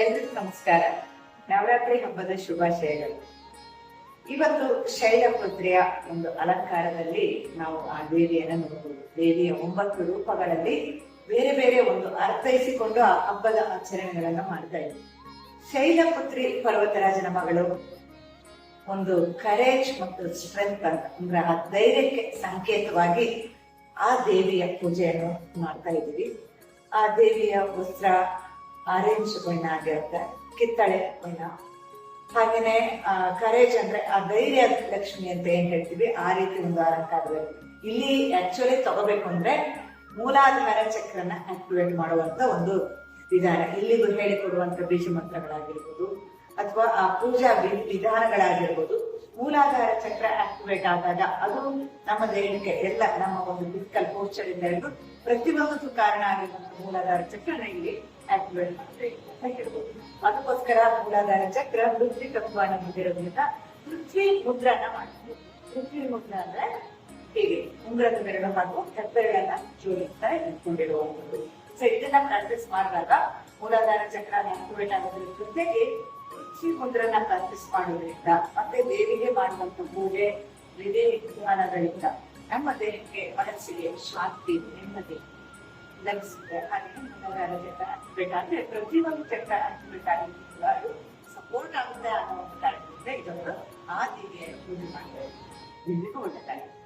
ಎಲ್ರಿಗೂ ನಮಸ್ಕಾರ. ನವರಾತ್ರಿ ಹಬ್ಬದ ಶುಭಾಶಯಗಳು. ಇವತ್ತು ಶೈಲಪುತ್ರಿಯ ಒಂದು ಅಲಂಕಾರದಲ್ಲಿ ನಾವು ಆ ದೇವಿಯನ್ನು ನೋಡಬಹುದು ದೇವಿಯ ಒಂಬತ್ತು ರೂಪಗಳಲ್ಲಿ ಬೇರೆ ಬೇರೆ ಒಂದು ಅರ್ಥೈಸಿಕೊಂಡು ಆ ಹಬ್ಬದ ಆಚರಣೆಗಳನ್ನ ಮಾಡ್ತಾ ಇದ್ವಿ. ಶೈಲಪುತ್ರಿ ಪರ್ವತರಾಜನ ಮಗಳು, ಒಂದು ಕರೇಜ್ ಮತ್ತು ಸ್ಟ್ರೆಂತ್ ಅಂತ, ಅಂದ್ರೆ ಆ ಧೈರ್ಯಕ್ಕೆ ಸಂಕೇತವಾಗಿ ಆ ದೇವಿಯ ಪೂಜೆಯನ್ನು ಮಾಡ್ತಾ ಇದ್ದೀವಿ ಆ ದೇವಿಯ ವಸ್ತ್ರ ಆರೆಂಜ್ ಬಣ್ಣ ಆಗಿರುತ್ತೆ, ಕಿತ್ತಳೆ ಬಣ್ಣ ಹಾಗೇನೆ ಕರೇಜ್ ಅಂದ್ರೆ, ಆ ಧೈರ್ಯ ಲಕ್ಷ್ಮಿ ಅಂತ ಏನ್ ಹೇಳ್ತೀವಿ? ಆ ರೀತಿ ಒಂದು ಅಲಂಕಾರ ಇಲ್ಲಿ ಆಕ್ಚುಲಿ ತಗೋಬೇಕು ಅಂದ್ರೆ ಮೂಲಾಧಾರ ಚಕ್ರನ ಆಕ್ಟಿವೇಟ್ ಮಾಡುವಂತ ಒಂದು ವಿಧಾನ. ಇಲ್ಲಿಗೂ ಹೇಳಿಕೊಡುವಂತ ಬೀಜ ಮಂತ್ರಗಳಾಗಿರ್ಬೋದು, ಅಥವಾ ಆ ಪೂಜಾ ವಿಧಾನಗಳಾಗಿರ್ಬೋದು, ಮೂಲಾಧಾರ ಚಕ್ರ ಆಕ್ಟಿವೇಟ್ ಆದಾಗ ಅದು ನಮ್ಮ ದೇಹಕ್ಕೆ ಎಲ್ಲ, ನಮ್ಮ ಒಂದು ಫಿಸಿಕಲ್ ಪೋಸ್ಚರ್ ಇಂದ ಹಿಡಿದು ಪ್ರತಿಯೊಂದಕ್ಕೂ ಕಾರಣ ಆಗಿರುವಂತಹ ಮೂಲಾಧಾರ ಚಕ್ರನ ಇಲ್ಲಿ ಅದಕ್ಕೋಸ್ಕರ ಮೂಲಾಧಾರ ಚಕ್ರ ವೃತ್ತಿ ತತ್ವನ ಹೊಂದಿರೋದ್ರಿಂದ ಪೃಥ್ವಿ ಮುದ್ರನ ಮಾಡ್ತೀವಿ ಪೃಥ್ವಿ ಮುದ್ರ ಅಂದ್ರೆ ಹೀಗೆ, ಉಂಗ್ರದ ಬೆರಳು ಹಾಗೂ ಹೆಬ್ಬೆರಳನ್ನ ಜೋಡಿಸ್ತಾ ಇಟ್ಕೊಂಡಿರುವಂಥದ್ದು ಸೊ ಇದನ್ನ ಪ್ರಾಕ್ಟೀಸ್ ಮಾಡಿದಾಗ ಮೂಲಾಧಾರ ಚಕ್ರ ಆಕ್ಟಿವೇಟ್ ಆಗೋದ್ರ ಜೊತೆಗೆ ಪೃಥ್ವಿ ಮುದ್ರನ ಪ್ರಾಕ್ಟೀಸ್ ಮಾಡೋದ್ರಿಂದ ಮತ್ತೆ ದೇವಿಗೆ ಮಾಡುವಂತ ಪೂಜೆ, ವಿಧಿ ವಿಧಾನಗಳಿಂದ ನಮ್ಮ ದೇಹಕ್ಕೆ ಮನಸ್ಸಿಗೆ ಶಾಂತಿ, ನೆಮ್ಮದಿ ಲಭಿಸುತ್ತೆ. ಹಾಗೆ ಮೂಲಾಧಾರ ಚಕ್ರ ಬೇಕಾದ್ರೆ ಪ್ರತಿಯೊಂದು ಚಕ್ರ ಆಕ್ಟಿವೇಟ್ ಸಪೋರ್ಟ್ ಆಗುತ್ತೆ ಅನ್ನೋ ಒಂದು ಕಾರಣದಿಂದ ಇದೊಂದು ಆದಿಗೆ ಪೂಜೆ ಮಾಡ್ತಾರೆ ಒಳ್ಳೆ ಒಳ್ಳೆದಾಗಿದೆ